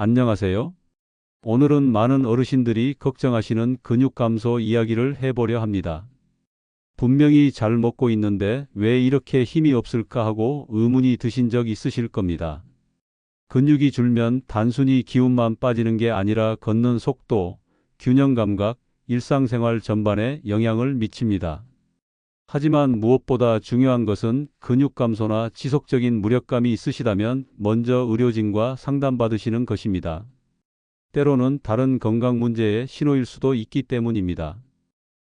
안녕하세요. 오늘은 많은 어르신들이 걱정하시는 근육 감소 이야기를 해보려 합니다. 분명히 잘 먹고 있는데 왜 이렇게 힘이 없을까 하고 의문이 드신 적 있으실 겁니다. 근육이 줄면 단순히 기운만 빠지는 게 아니라 걷는 속도, 균형 감각, 일상생활 전반에 영향을 미칩니다. 하지만 무엇보다 중요한 것은 근육 감소나 지속적인 무력감이 있으시다면 먼저 의료진과 상담받으시는 것입니다. 때로는 다른 건강 문제의 신호일 수도 있기 때문입니다.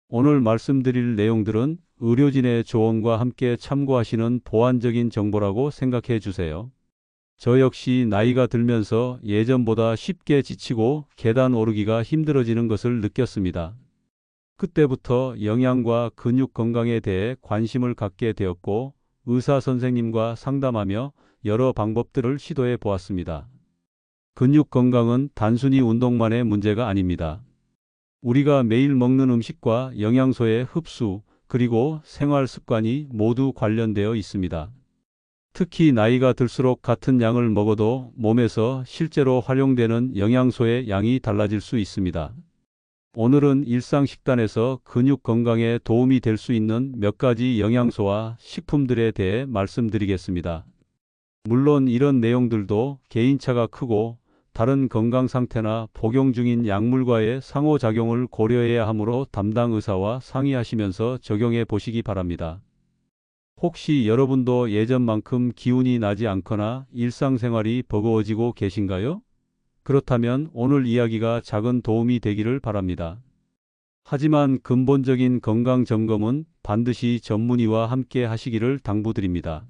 오늘 말씀드릴 내용들은 의료진의 조언과 함께 참고하시는 보완적인 정보라고 생각해 주세요. 저 역시 나이가 들면서 예전보다 쉽게 지치고 계단 오르기가 힘들어지는 것을 느꼈습니다. 그때부터 영양과 근육 건강에 대해 관심을 갖게 되었고 의사 선생님과 상담하며 여러 방법들을 시도해 보았습니다. 근육 건강은 단순히 운동만의 문제가 아닙니다. 우리가 매일 먹는 음식과 영양소의 흡수, 그리고 생활 습관이 모두 관련되어 있습니다. 특히 나이가 들수록 같은 양을 먹어도 몸에서 실제로 활용되는 영양소의 양이 달라질 수 있습니다. 오늘은 일상 식단에서 근육 건강에 도움이 될 수 있는 몇 가지 영양소와 식품들에 대해 말씀드리겠습니다. 물론 이런 내용들도 개인차가 크고 다른 건강 상태나 복용 중인 약물과의 상호작용을 고려해야 하므로 담당 의사와 상의하시면서 적용해 보시기 바랍니다. 혹시 여러분도 예전만큼 기운이 나지 않거나 일상생활이 버거워지고 계신가요? 그렇다면 오늘 이야기가 작은 도움이 되기를 바랍니다. 하지만 근본적인 건강 점검은 반드시 전문의와 함께 하시기를 당부드립니다.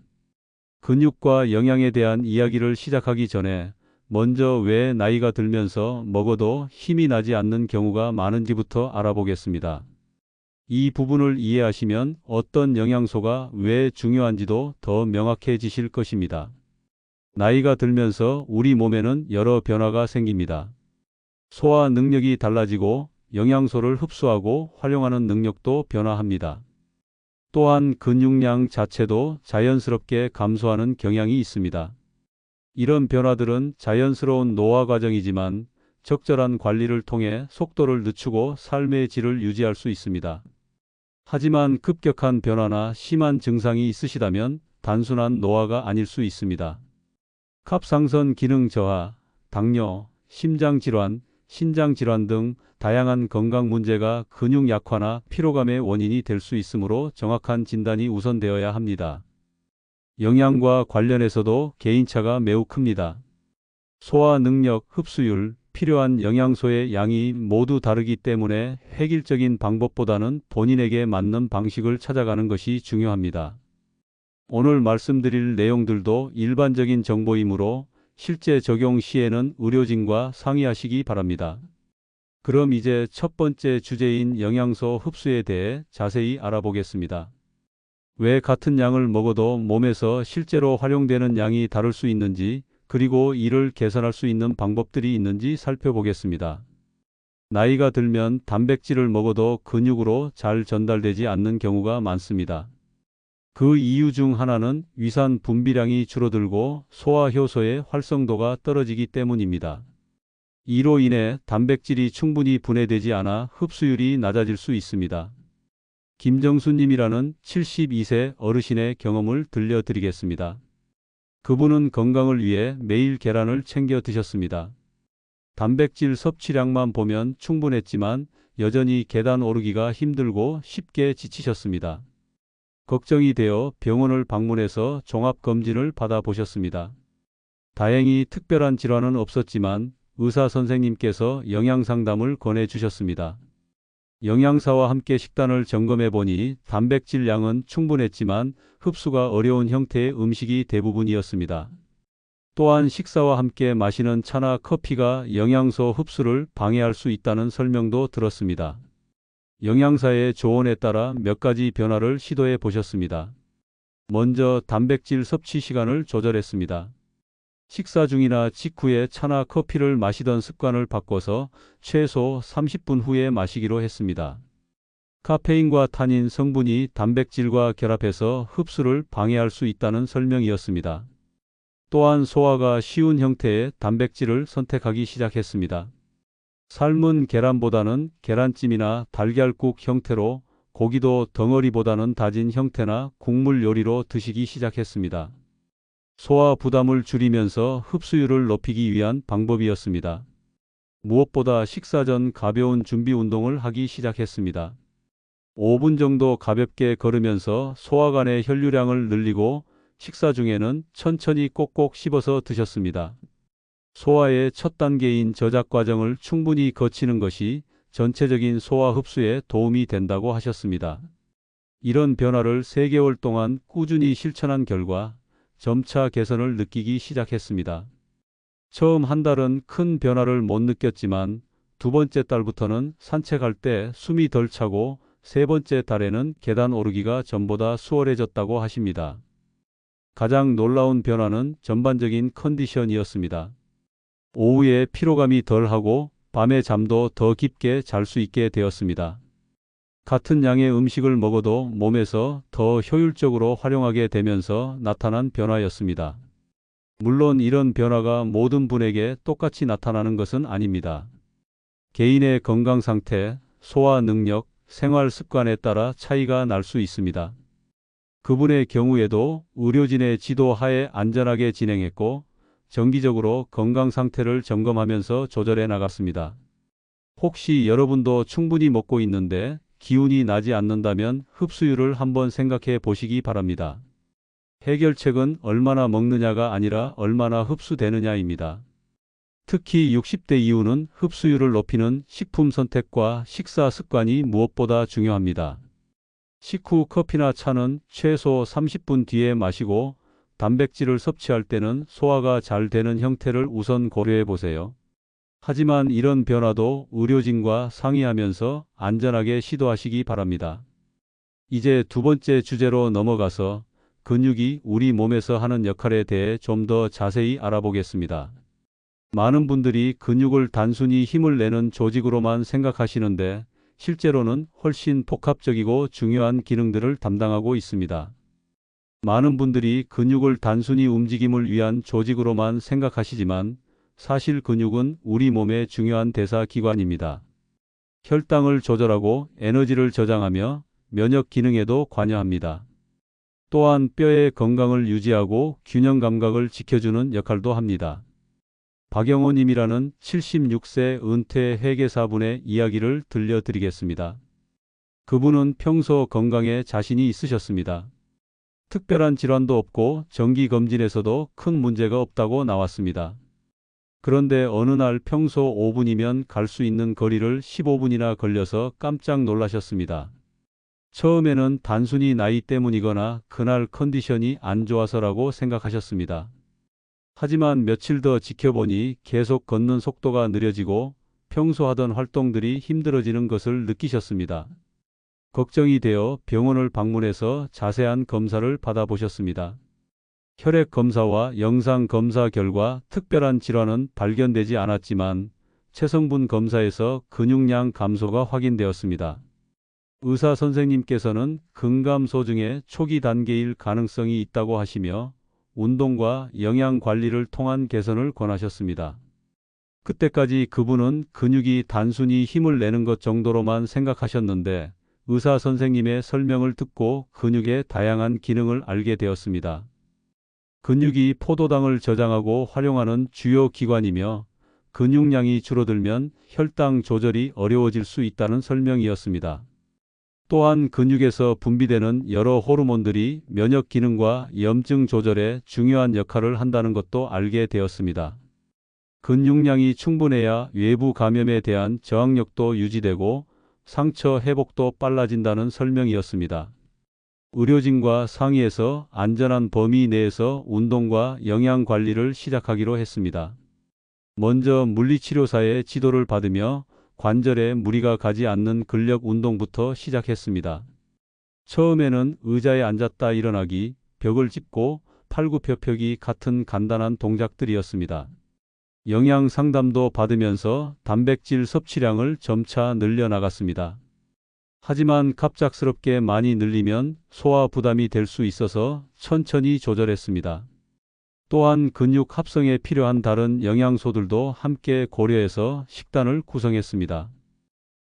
근육과 영양에 대한 이야기를 시작하기 전에 먼저 왜 나이가 들면서 먹어도 힘이 나지 않는 경우가 많은지부터 알아보겠습니다. 이 부분을 이해하시면 어떤 영양소가 왜 중요한지도 더 명확해지실 것입니다. 나이가 들면서 우리 몸에는 여러 변화가 생깁니다. 소화 능력이 달라지고 영양소를 흡수하고 활용하는 능력도 변화합니다. 또한 근육량 자체도 자연스럽게 감소하는 경향이 있습니다. 이런 변화들은 자연스러운 노화 과정이지만 적절한 관리를 통해 속도를 늦추고 삶의 질을 유지할 수 있습니다. 하지만 급격한 변화나 심한 증상이 있으시다면 단순한 노화가 아닐 수 있습니다. 갑상선 기능 저하, 당뇨, 심장질환, 신장질환 등 다양한 건강 문제가 근육 약화나 피로감의 원인이 될 수 있으므로 정확한 진단이 우선되어야 합니다. 영양과 관련해서도 개인차가 매우 큽니다. 소화 능력, 흡수율, 필요한 영양소의 양이 모두 다르기 때문에 획일적인 방법보다는 본인에게 맞는 방식을 찾아가는 것이 중요합니다. 오늘 말씀드릴 내용들도 일반적인 정보이므로 실제 적용 시에는 의료진과 상의하시기 바랍니다. 그럼 이제 첫 번째 주제인 영양소 흡수에 대해 자세히 알아보겠습니다. 왜 같은 양을 먹어도 몸에서 실제로 활용되는 양이 다를 수 있는지, 그리고 이를 개선할 수 있는 방법들이 있는지 살펴보겠습니다. 나이가 들면 단백질을 먹어도 근육으로 잘 전달되지 않는 경우가 많습니다. 그 이유 중 하나는 위산 분비량이 줄어들고 소화 효소의 활성도가 떨어지기 때문입니다. 이로 인해 단백질이 충분히 분해되지 않아 흡수율이 낮아질 수 있습니다. 김정수님이라는 72세 어르신의 경험을 들려드리겠습니다. 그분은 건강을 위해 매일 계란을 챙겨 드셨습니다. 단백질 섭취량만 보면 충분했지만 여전히 계단 오르기가 힘들고 쉽게 지치셨습니다. 걱정이 되어 병원을 방문해서 종합검진을 받아보셨습니다. 다행히 특별한 질환은 없었지만 의사 선생님께서 영양상담을 권해주셨습니다. 영양사와 함께 식단을 점검해 보니 단백질 양은 충분했지만 흡수가 어려운 형태의 음식이 대부분이었습니다. 또한 식사와 함께 마시는 차나 커피가 영양소 흡수를 방해할 수 있다는 설명도 들었습니다. 영양사의 조언에 따라 몇 가지 변화를 시도해 보셨습니다. 먼저 단백질 섭취 시간을 조절했습니다. 식사 중이나 직후에 차나 커피를 마시던 습관을 바꿔서 최소 30분 후에 마시기로 했습니다. 카페인과 타닌 성분이 단백질과 결합해서 흡수를 방해할 수 있다는 설명이었습니다. 또한 소화가 쉬운 형태의 단백질을 선택하기 시작했습니다. 삶은 계란보다는 계란찜이나 달걀국 형태로 고기도 덩어리보다는 다진 형태나 국물 요리로 드시기 시작했습니다. 소화 부담을 줄이면서 흡수율을 높이기 위한 방법이었습니다. 무엇보다 식사 전 가벼운 준비 운동을 하기 시작했습니다. 5분 정도 가볍게 걸으면서 소화관의 혈류량을 늘리고 식사 중에는 천천히 꼭꼭 씹어서 드셨습니다. 소화의 첫 단계인 저작 과정을 충분히 거치는 것이 전체적인 소화 흡수에 도움이 된다고 하셨습니다. 이런 변화를 3개월 동안 꾸준히 실천한 결과 점차 개선을 느끼기 시작했습니다. 처음 한 달은 큰 변화를 못 느꼈지만 두 번째 달부터는 산책할 때 숨이 덜 차고 세 번째 달에는 계단 오르기가 전보다 수월해졌다고 하십니다. 가장 놀라운 변화는 전반적인 컨디션이었습니다. 오후에 피로감이 덜하고 밤에 잠도 더 깊게 잘 수 있게 되었습니다. 같은 양의 음식을 먹어도 몸에서 더 효율적으로 활용하게 되면서 나타난 변화였습니다. 물론 이런 변화가 모든 분에게 똑같이 나타나는 것은 아닙니다. 개인의 건강 상태, 소화 능력, 생활 습관에 따라 차이가 날 수 있습니다. 그분의 경우에도 의료진의 지도 하에 안전하게 진행했고 정기적으로 건강 상태를 점검하면서 조절해 나갔습니다. 혹시 여러분도 충분히 먹고 있는데 기운이 나지 않는다면 흡수율을 한번 생각해 보시기 바랍니다. 해결책은 얼마나 먹느냐가 아니라 얼마나 흡수되느냐입니다. 특히 60대 이후는 흡수율을 높이는 식품 선택과 식사 습관이 무엇보다 중요합니다. 식후 커피나 차는 최소 30분 뒤에 마시고 단백질을 섭취할 때는 소화가 잘 되는 형태를 우선 고려해 보세요. 하지만 이런 변화도 의료진과 상의하면서 안전하게 시도하시기 바랍니다. 이제 두 번째 주제로 넘어가서 근육이 우리 몸에서 하는 역할에 대해 좀 더 자세히 알아보겠습니다. 많은 분들이 근육을 단순히 힘을 내는 조직으로만 생각하시는데 실제로는 훨씬 복합적이고 중요한 기능들을 담당하고 있습니다. 많은 분들이 근육을 단순히 움직임을 위한 조직으로만 생각하시지만 사실 근육은 우리 몸의 중요한 대사 기관입니다. 혈당을 조절하고 에너지를 저장하며 면역 기능에도 관여합니다. 또한 뼈의 건강을 유지하고 균형 감각을 지켜주는 역할도 합니다. 박영호님이라는 76세 은퇴 회계사분의 이야기를 들려드리겠습니다. 그분은 평소 건강에 자신이 있으셨습니다. 특별한 질환도 없고 정기검진에서도 큰 문제가 없다고 나왔습니다. 그런데 어느 날 평소 5분이면 갈 수 있는 거리를 15분이나 걸려서 깜짝 놀라셨습니다. 처음에는 단순히 나이 때문이거나 그날 컨디션이 안 좋아서라고 생각하셨습니다. 하지만 며칠 더 지켜보니 계속 걷는 속도가 느려지고 평소 하던 활동들이 힘들어지는 것을 느끼셨습니다. 걱정이 되어 병원을 방문해서 자세한 검사를 받아보셨습니다. 혈액 검사와 영상 검사 결과 특별한 질환은 발견되지 않았지만 체성분 검사에서 근육량 감소가 확인되었습니다. 의사 선생님께서는 근감소 중에 초기 단계일 가능성이 있다고 하시며 운동과 영양 관리를 통한 개선을 권하셨습니다. 그때까지 그분은 근육이 단순히 힘을 내는 것 정도로만 생각하셨는데 의사 선생님의 설명을 듣고 근육의 다양한 기능을 알게 되었습니다. 근육이 포도당을 저장하고 활용하는 주요 기관이며 근육량이 줄어들면 혈당 조절이 어려워질 수 있다는 설명이었습니다. 또한 근육에서 분비되는 여러 호르몬들이 면역 기능과 염증 조절에 중요한 역할을 한다는 것도 알게 되었습니다. 근육량이 충분해야 외부 감염에 대한 저항력도 유지되고 상처 회복도 빨라진다는 설명이었습니다. 의료진과 상의해서 안전한 범위 내에서 운동과 영양 관리를 시작하기로 했습니다. 먼저 물리치료사의 지도를 받으며 관절에 무리가 가지 않는 근력 운동부터 시작했습니다. 처음에는 의자에 앉았다 일어나기, 벽을 짚고 팔굽혀펴기 같은 간단한 동작들이었습니다. 영양 상담도 받으면서 단백질 섭취량을 점차 늘려나갔습니다. 하지만 갑작스럽게 많이 늘리면 소화 부담이 될 수 있어서 천천히 조절했습니다. 또한 근육 합성에 필요한 다른 영양소들도 함께 고려해서 식단을 구성했습니다.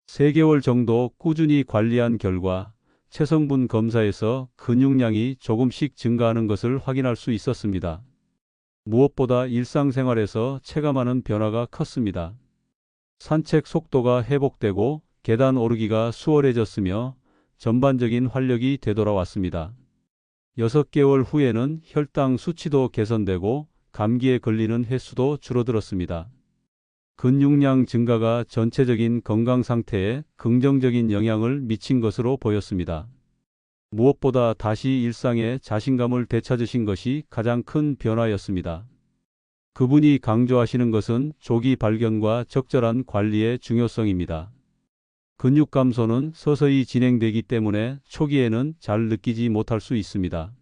3개월 정도 꾸준히 관리한 결과 체성분 검사에서 근육량이 조금씩 증가하는 것을 확인할 수 있었습니다. 무엇보다 일상생활에서 체감하는 변화가 컸습니다. 산책 속도가 회복되고 계단 오르기가 수월해졌으며 전반적인 활력이 되돌아왔습니다. 6개월 후에는 혈당 수치도 개선되고 감기에 걸리는 횟수도 줄어들었습니다. 근육량 증가가 전체적인 건강 상태에 긍정적인 영향을 미친 것으로 보였습니다. 무엇보다 다시 일상에 자신감을 되찾으신 것이 가장 큰 변화였습니다. 그분이 강조하시는 것은 조기 발견과 적절한 관리의 중요성입니다. 근육 감소는 서서히 진행되기 때문에 초기에는 잘 느끼지 못할 수 있습니다.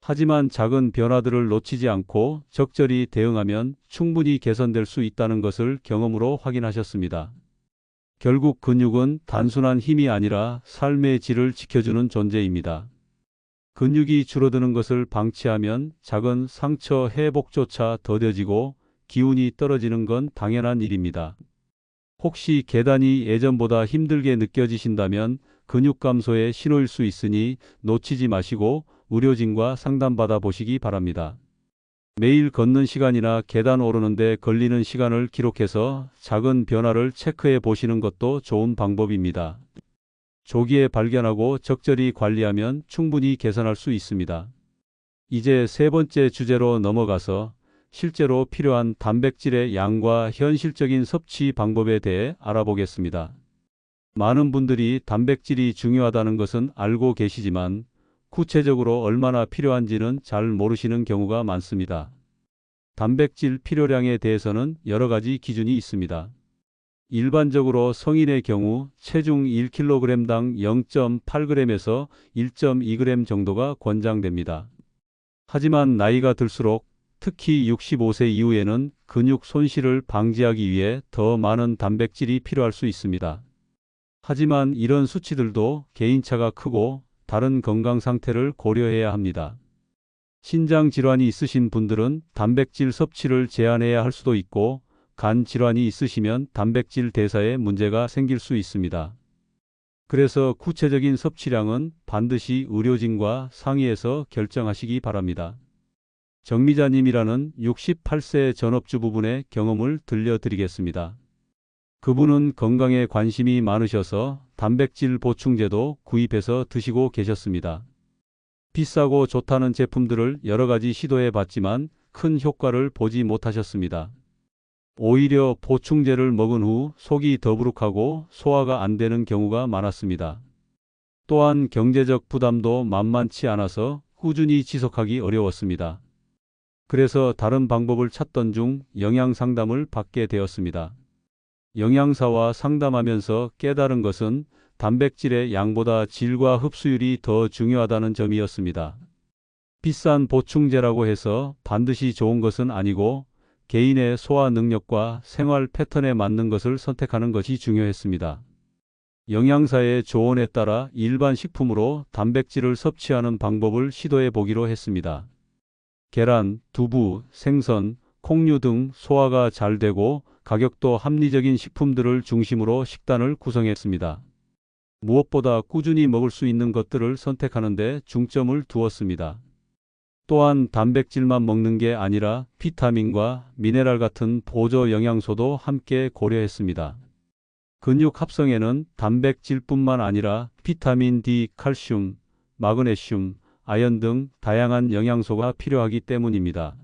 하지만 작은 변화들을 놓치지 않고 적절히 대응하면 충분히 개선될 수 있다는 것을 경험으로 확인하셨습니다. 결국 근육은 단순한 힘이 아니라 삶의 질을 지켜주는 존재입니다. 근육이 줄어드는 것을 방치하면 작은 상처 회복조차 더뎌지고 기운이 떨어지는 건 당연한 일입니다. 혹시 계단이 예전보다 힘들게 느껴지신다면 근육 감소의 신호일 수 있으니 놓치지 마시고 의료진과 상담받아 보시기 바랍니다. 매일 걷는 시간이나 계단 오르는데 걸리는 시간을 기록해서 작은 변화를 체크해 보시는 것도 좋은 방법입니다. 조기에 발견하고 적절히 관리하면 충분히 개선할 수 있습니다. 이제 세 번째 주제로 넘어가서 실제로 필요한 단백질의 양과 현실적인 섭취 방법에 대해 알아보겠습니다. 많은 분들이 단백질이 중요하다는 것은 알고 계시지만 구체적으로 얼마나 필요한지는 잘 모르시는 경우가 많습니다. 단백질 필요량에 대해서는 여러 가지 기준이 있습니다. 일반적으로 성인의 경우 체중 1kg당 0.8g에서 1.2g 정도가 권장됩니다. 하지만 나이가 들수록 특히 65세 이후에는 근육 손실을 방지하기 위해 더 많은 단백질이 필요할 수 있습니다. 하지만 이런 수치들도 개인차가 크고 다른 건강 상태를 고려해야 합니다. 신장 질환이 있으신 분들은 단백질 섭취를 제한해야 할 수도 있고 간 질환이 있으시면 단백질 대사에 문제가 생길 수 있습니다. 그래서 구체적인 섭취량은 반드시 의료진과 상의해서 결정하시기 바랍니다. 정미자님이라는 68세 전업주 부분의 경험을 들려드리겠습니다. 그분은 건강에 관심이 많으셔서 단백질 보충제도 구입해서 드시고 계셨습니다. 비싸고 좋다는 제품들을 여러 가지 시도해 봤지만 큰 효과를 보지 못하셨습니다. 오히려 보충제를 먹은 후 속이 더부룩하고 소화가 안 되는 경우가 많았습니다. 또한 경제적 부담도 만만치 않아서 꾸준히 지속하기 어려웠습니다. 그래서 다른 방법을 찾던 중 영양 상담을 받게 되었습니다. 영양사와 상담하면서 깨달은 것은 단백질의 양보다 질과 흡수율이 더 중요하다는 점이었습니다. 비싼 보충제라고 해서 반드시 좋은 것은 아니고 개인의 소화 능력과 생활 패턴에 맞는 것을 선택하는 것이 중요했습니다. 영양사의 조언에 따라 일반 식품으로 단백질을 섭취하는 방법을 시도해 보기로 했습니다. 계란, 두부, 생선, 콩류 등 소화가 잘 되고 가격도 합리적인 식품들을 중심으로 식단을 구성했습니다. 무엇보다 꾸준히 먹을 수 있는 것들을 선택하는 데 중점을 두었습니다. 또한 단백질만 먹는 게 아니라 비타민과 미네랄 같은 보조 영양소도 함께 고려했습니다. 근육 합성에는 단백질뿐만 아니라 비타민 D, 칼슘, 마그네슘, 아연 등 다양한 영양소가 필요하기 때문입니다.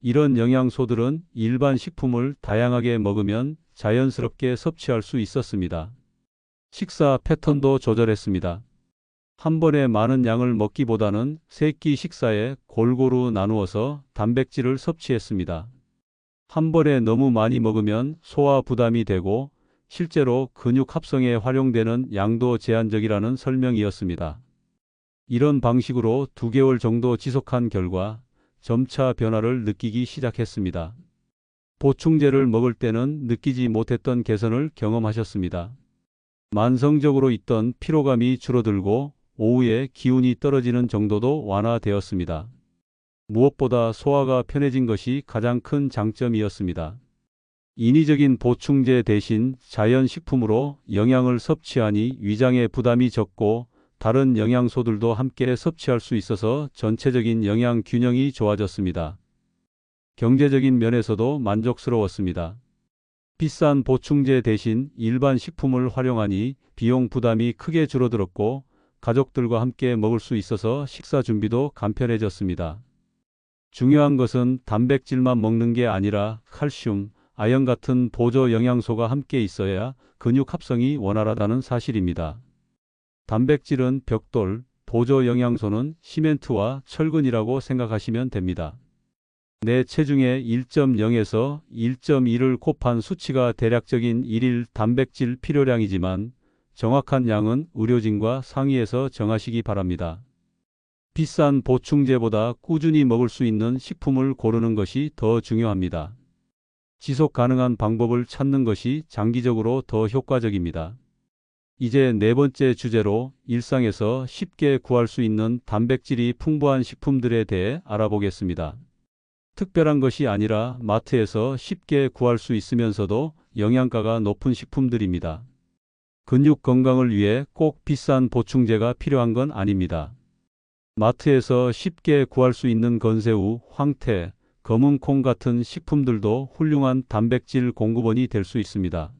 이런 영양소들은 일반 식품을 다양하게 먹으면 자연스럽게 섭취할 수 있었습니다. 식사 패턴도 조절했습니다. 한 번에 많은 양을 먹기보다는 세끼 식사에 골고루 나누어서 단백질을 섭취했습니다. 한 번에 너무 많이 먹으면 소화 부담이 되고 실제로 근육 합성에 활용되는 양도 제한적이라는 설명이었습니다. 이런 방식으로 두 개월 정도 지속한 결과 점차 변화를 느끼기 시작했습니다. 보충제를 먹을 때는 느끼지 못했던 개선을 경험하셨습니다. 만성적으로 있던 피로감이 줄어들고 오후에 기운이 떨어지는 정도도 완화되었습니다. 무엇보다 소화가 편해진 것이 가장 큰 장점이었습니다. 인위적인 보충제 대신 자연식품으로 영양을 섭취하니 위장에 부담이 적고 다른 영양소들도 함께 섭취할 수 있어서 전체적인 영양 균형이 좋아졌습니다. 경제적인 면에서도 만족스러웠습니다. 비싼 보충제 대신 일반 식품을 활용하니 비용 부담이 크게 줄어들었고 가족들과 함께 먹을 수 있어서 식사 준비도 간편해졌습니다. 중요한 것은 단백질만 먹는 게 아니라 칼슘, 아연 같은 보조 영양소가 함께 있어야 근육 합성이 원활하다는 사실입니다. 단백질은 벽돌, 보조 영양소는 시멘트와 철근이라고 생각하시면 됩니다. 내 체중의 1.0에서 1.1을 곱한 수치가 대략적인 일일 단백질 필요량이지만 정확한 양은 의료진과 상의해서 정하시기 바랍니다. 비싼 보충제보다 꾸준히 먹을 수 있는 식품을 고르는 것이 더 중요합니다. 지속 가능한 방법을 찾는 것이 장기적으로 더 효과적입니다. 이제 네 번째 주제로 일상에서 쉽게 구할 수 있는 단백질이 풍부한 식품들에 대해 알아보겠습니다. 특별한 것이 아니라 마트에서 쉽게 구할 수 있으면서도 영양가가 높은 식품들입니다. 근육 건강을 위해 꼭 비싼 보충제가 필요한 건 아닙니다. 마트에서 쉽게 구할 수 있는 건새우, 황태, 검은 콩 같은 식품들도 훌륭한 단백질 공급원이 될 수 있습니다.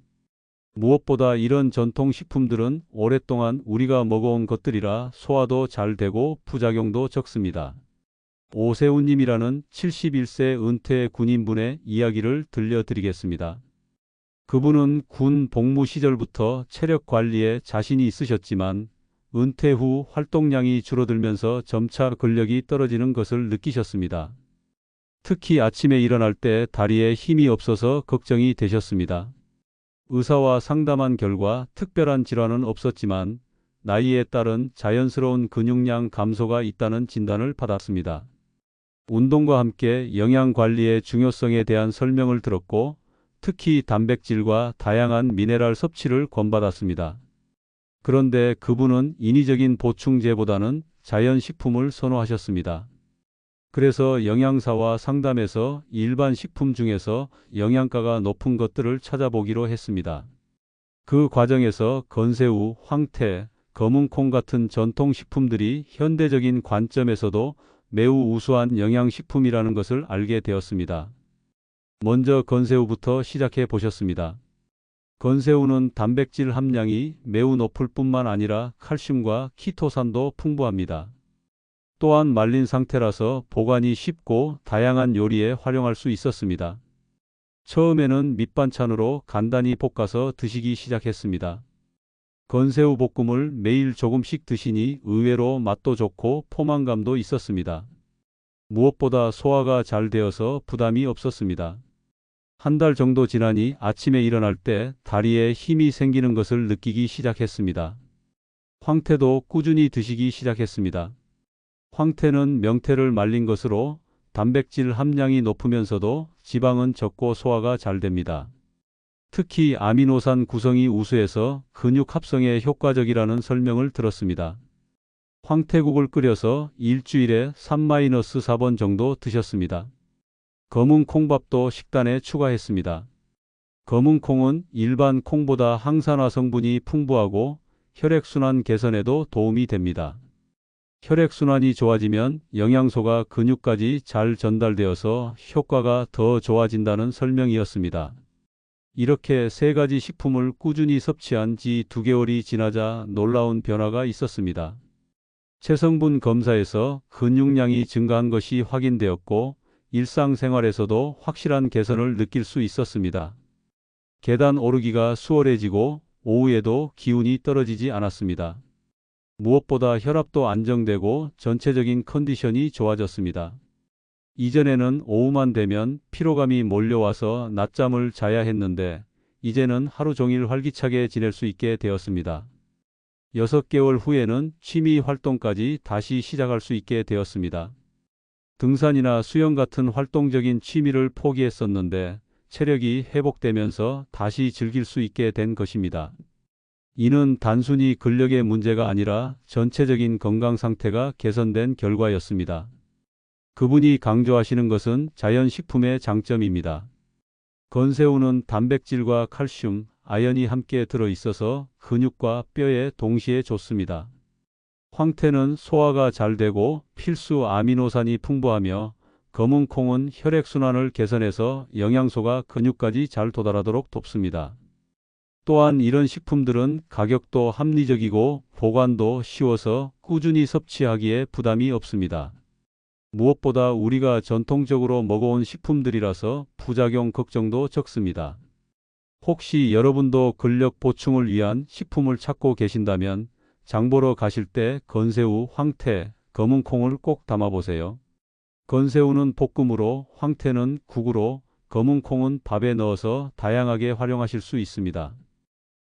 무엇보다 이런 전통 식품들은 오랫동안 우리가 먹어온 것들이라 소화도 잘 되고 부작용도 적습니다. 오세훈님이라는 71세 은퇴 군인분의 이야기를 들려드리겠습니다. 그분은 군 복무 시절부터 체력 관리에 자신이 있으셨지만 은퇴 후 활동량이 줄어들면서 점차 근력이 떨어지는 것을 느끼셨습니다. 특히 아침에 일어날 때 다리에 힘이 없어서 걱정이 되셨습니다. 의사와 상담한 결과 특별한 질환은 없었지만 나이에 따른 자연스러운 근육량 감소가 있다는 진단을 받았습니다. 운동과 함께 영양 관리의 중요성에 대한 설명을 들었고 특히 단백질과 다양한 미네랄 섭취를 권받았습니다. 그런데 그분은 인위적인 보충제보다는 자연식품을 선호하셨습니다. 그래서 영양사와 상담에서 일반 식품 중에서 영양가가 높은 것들을 찾아보기로 했습니다. 그 과정에서 건새우, 황태, 검은콩 같은 전통식품들이 현대적인 관점에서도 매우 우수한 영양식품이라는 것을 알게 되었습니다. 먼저 건새우부터 시작해 보셨습니다. 건새우는 단백질 함량이 매우 높을 뿐만 아니라 칼슘과 키토산도 풍부합니다. 또한 말린 상태라서 보관이 쉽고 다양한 요리에 활용할 수 있었습니다. 처음에는 밑반찬으로 간단히 볶아서 드시기 시작했습니다. 건새우 볶음을 매일 조금씩 드시니 의외로 맛도 좋고 포만감도 있었습니다. 무엇보다 소화가 잘 되어서 부담이 없었습니다. 한 달 정도 지나니 아침에 일어날 때 다리에 힘이 생기는 것을 느끼기 시작했습니다. 황태도 꾸준히 드시기 시작했습니다. 황태는 명태를 말린 것으로 단백질 함량이 높으면서도 지방은 적고 소화가 잘 됩니다. 특히 아미노산 구성이 우수해서 근육 합성에 효과적이라는 설명을 들었습니다. 황태국을 끓여서 일주일에 3-4번 정도 드셨습니다. 검은 콩밥도 식단에 추가했습니다. 검은 콩은 일반 콩보다 항산화 성분이 풍부하고 혈액순환 개선에도 도움이 됩니다. 혈액순환이 좋아지면 영양소가 근육까지 잘 전달되어서 효과가 더 좋아진다는 설명이었습니다. 이렇게 세 가지 식품을 꾸준히 섭취한 지 두 개월이 지나자 놀라운 변화가 있었습니다. 체성분 검사에서 근육량이 증가한 것이 확인되었고 일상생활에서도 확실한 개선을 느낄 수 있었습니다. 계단 오르기가 수월해지고 오후에도 기운이 떨어지지 않았습니다. 무엇보다 혈압도 안정되고 전체적인 컨디션이 좋아졌습니다. 이전에는 오후만 되면 피로감이 몰려와서 낮잠을 자야 했는데 이제는 하루 종일 활기차게 지낼 수 있게 되었습니다. 6개월 후에는 취미 활동까지 다시 시작할 수 있게 되었습니다. 등산이나 수영 같은 활동적인 취미를 포기했었는데 체력이 회복되면서 다시 즐길 수 있게 된 것입니다. 이는 단순히 근력의 문제가 아니라 전체적인 건강 상태가 개선된 결과였습니다. 그분이 강조하시는 것은 자연식품의 장점입니다. 건새우는 단백질과 칼슘, 아연이 함께 들어 있어서 근육과 뼈에 동시에 좋습니다. 황태는 소화가 잘 되고 필수 아미노산이 풍부하며 검은 콩은 혈액순환을 개선해서 영양소가 근육까지 잘 도달하도록 돕습니다. 또한 이런 식품들은 가격도 합리적이고 보관도 쉬워서 꾸준히 섭취하기에 부담이 없습니다. 무엇보다 우리가 전통적으로 먹어온 식품들이라서 부작용 걱정도 적습니다. 혹시 여러분도 근력 보충을 위한 식품을 찾고 계신다면 장보러 가실 때 건새우, 황태, 검은 콩을 꼭 담아보세요. 건새우는 볶음으로, 황태는 국으로, 검은 콩은 밥에 넣어서 다양하게 활용하실 수 있습니다.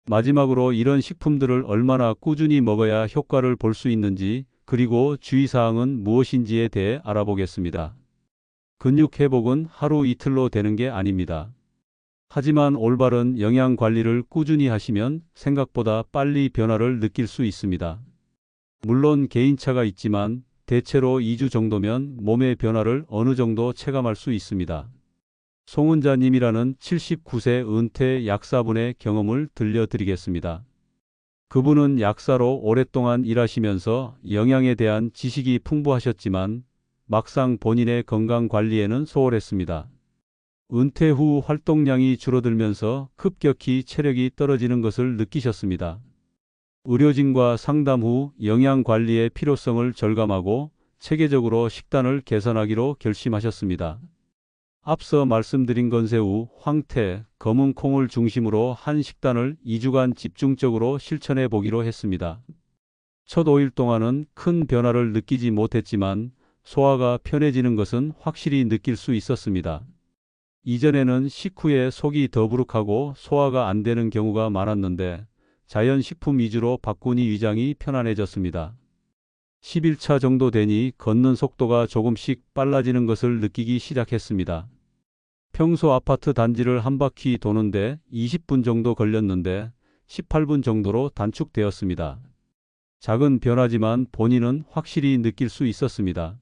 마지막으로 이런 식품들을 얼마나 꾸준히 먹어야 효과를 볼 수 있는지 그리고 주의사항은 무엇인지에 대해 알아보겠습니다. 근육 회복은 하루 이틀로 되는 게 아닙니다. 하지만 올바른 영양 관리를 꾸준히 하시면 생각보다 빨리 변화를 느낄 수 있습니다. 물론 개인차가 있지만 대체로 2주 정도면 몸의 변화를 어느 정도 체감할 수 있습니다. 송은자님이라는 79세 은퇴 약사분의 경험을 들려드리겠습니다. 그분은 약사로 오랫동안 일하시면서 영양에 대한 지식이 풍부하셨지만 막상 본인의 건강 관리에는 소홀했습니다. 은퇴 후 활동량이 줄어들면서 급격히 체력이 떨어지는 것을 느끼셨습니다. 의료진과 상담 후 영양 관리의 필요성을 절감하고 체계적으로 식단을 개선하기로 결심하셨습니다. 앞서 말씀드린 건 새우, 황태, 검은 콩을 중심으로 한 식단을 2주간 집중적으로 실천해 보기로 했습니다. 첫 5일 동안은 큰 변화를 느끼지 못했지만 소화가 편해지는 것은 확실히 느낄 수 있었습니다. 이전에는 식후에 속이 더부룩하고 소화가 안 되는 경우가 많았는데 자연식품 위주로 바꾸니 위장이 편안해졌습니다. 10일차 정도 되니 걷는 속도가 조금씩 빨라지는 것을 느끼기 시작했습니다. 평소 아파트 단지를 한 바퀴 도는데 20분 정도 걸렸는데 18분 정도로 단축되었습니다. 작은 변화지만 본인은 확실히 느낄 수 있었습니다.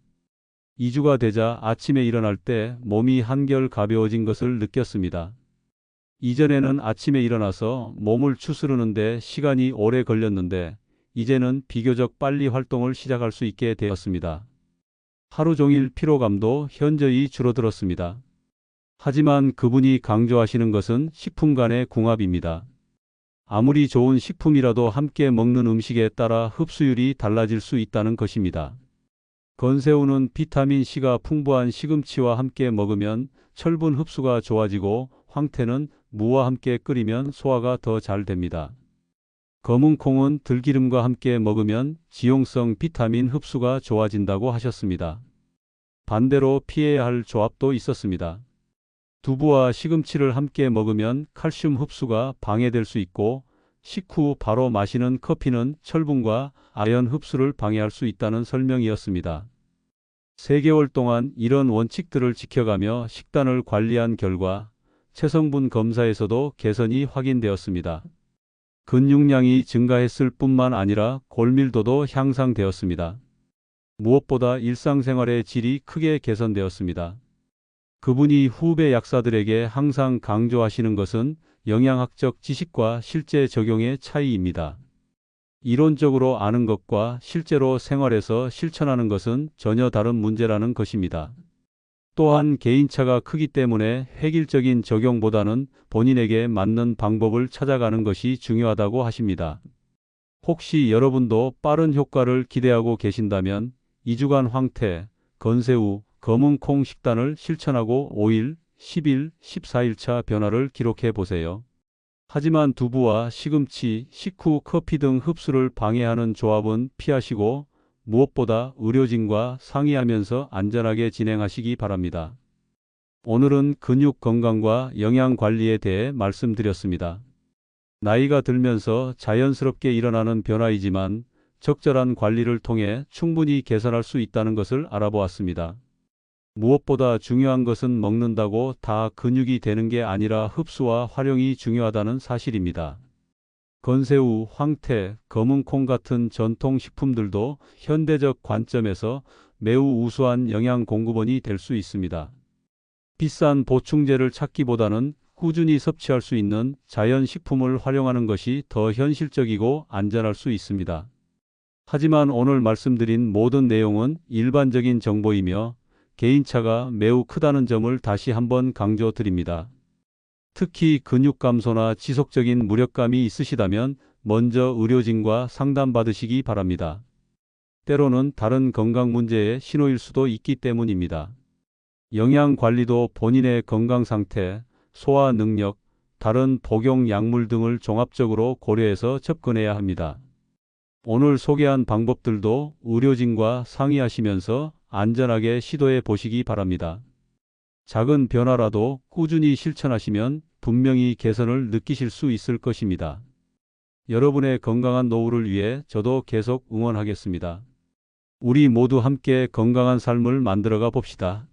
2주가 되자 아침에 일어날 때 몸이 한결 가벼워진 것을 느꼈습니다. 이전에는 아침에 일어나서 몸을 추스르는데 시간이 오래 걸렸는데 이제는 비교적 빨리 활동을 시작할 수 있게 되었습니다. 하루 종일 피로감도 현저히 줄어들었습니다. 하지만 그분이 강조하시는 것은 식품 간의 궁합입니다. 아무리 좋은 식품이라도 함께 먹는 음식에 따라 흡수율이 달라질 수 있다는 것입니다. 건새우는 비타민C가 풍부한 시금치와 함께 먹으면 철분 흡수가 좋아지고 황태는 무와 함께 끓이면 소화가 더 잘 됩니다. 검은 콩은 들기름과 함께 먹으면 지용성 비타민 흡수가 좋아진다고 하셨습니다. 반대로 피해야 할 조합도 있었습니다. 두부와 시금치를 함께 먹으면 칼슘 흡수가 방해될 수 있고 식후 바로 마시는 커피는 철분과 아연 흡수를 방해할 수 있다는 설명이었습니다. 3개월 동안 이런 원칙들을 지켜가며 식단을 관리한 결과 체성분 검사에서도 개선이 확인되었습니다. 근육량이 증가했을 뿐만 아니라 골밀도도 향상되었습니다. 무엇보다 일상생활의 질이 크게 개선되었습니다. 그분이 후배 약사들에게 항상 강조하시는 것은 영양학적 지식과 실제 적용의 차이입니다. 이론적으로 아는 것과 실제로 생활에서 실천하는 것은 전혀 다른 문제라는 것입니다. 또한 개인차가 크기 때문에 획일적인 적용보다는 본인에게 맞는 방법을 찾아가는 것이 중요하다고 하십니다. 혹시 여러분도 빠른 효과를 기대하고 계신다면 2주간 황태, 건새우, 검은 콩 식단을 실천하고 5일, 10일, 14일차 변화를 기록해 보세요. 하지만 두부와 시금치, 식후 커피 등 흡수를 방해하는 조합은 피하시고 무엇보다 의료진과 상의하면서 안전하게 진행하시기 바랍니다. 오늘은 근육 건강과 영양 관리에 대해 말씀드렸습니다. 나이가 들면서 자연스럽게 일어나는 변화이지만 적절한 관리를 통해 충분히 개선할 수 있다는 것을 알아보았습니다. 무엇보다 중요한 것은 먹는다고 다 근육이 되는 게 아니라 흡수와 활용이 중요하다는 사실입니다. 건새우, 황태, 검은 콩 같은 전통 식품들도 현대적 관점에서 매우 우수한 영양 공급원이 될 수 있습니다. 비싼 보충제를 찾기보다는 꾸준히 섭취할 수 있는 자연 식품을 활용하는 것이 더 현실적이고 안전할 수 있습니다. 하지만 오늘 말씀드린 모든 내용은 일반적인 정보이며 개인차가 매우 크다는 점을 다시 한번 강조드립니다. 특히 근육 감소나 지속적인 무력감이 있으시다면 먼저 의료진과 상담받으시기 바랍니다. 때로는 다른 건강 문제의 신호일 수도 있기 때문입니다. 영양 관리도 본인의 건강 상태, 소화 능력, 다른 복용 약물 등을 종합적으로 고려해서 접근해야 합니다. 오늘 소개한 방법들도 의료진과 상의하시면서 안전하게 시도해 보시기 바랍니다. 작은 변화라도 꾸준히 실천하시면 분명히 개선을 느끼실 수 있을 것입니다. 여러분의 건강한 노후를 위해 저도 계속 응원하겠습니다. 우리 모두 함께 건강한 삶을 만들어가 봅시다.